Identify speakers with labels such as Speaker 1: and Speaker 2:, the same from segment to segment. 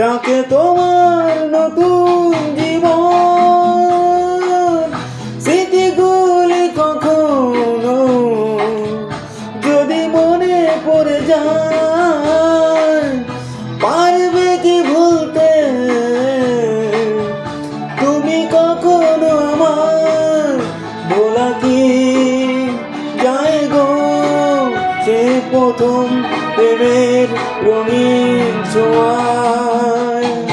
Speaker 1: ডাকে তোমার নতুন জীবন। স্মৃতিগুলি কখনো যদি মনে পড়ে যায় সে প্রথম প্রেমের রঙিন ছোঁয়ায়।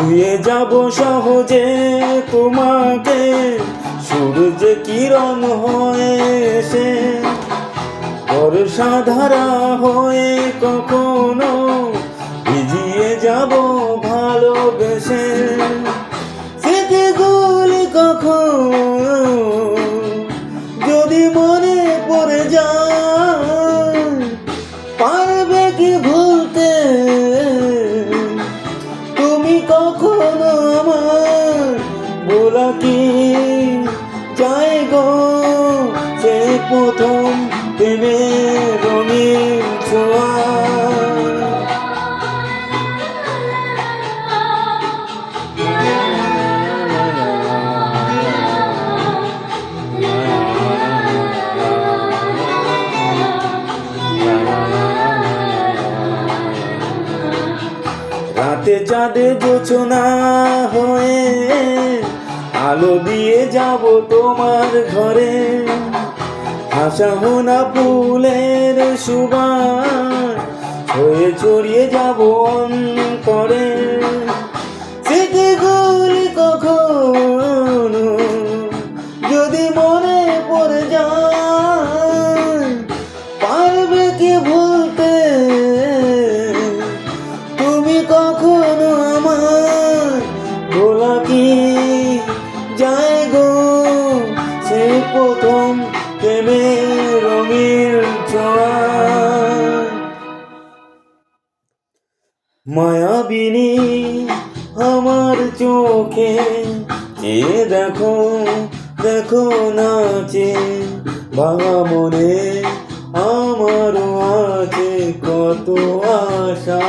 Speaker 1: ছুঁয়ে যাব সহজে তোমাকে। সূর্য কিরণ হয়ে এসে বর্ষা ধারা হয়ে কখনো ভিজিয়ে যাব ভালোবেসে। স্মৃতিগুলি কখনো যদি মনে পড়ে যায়, পারবে কি ভুলতে প্রেমের রঙিন ছোঁয়া রাতে চাঁদে জোছনা হয়ে আলো দিয়ে যাব তোমার ঘরে। হোনা ফুলের সুবাস হয়ে ছড়িয়ে যাব অন্তরে। মায়াবিনী আমার চোখে এ দেখো দেখো নাচে ভাঙা মনে আমার আছে কত আশা।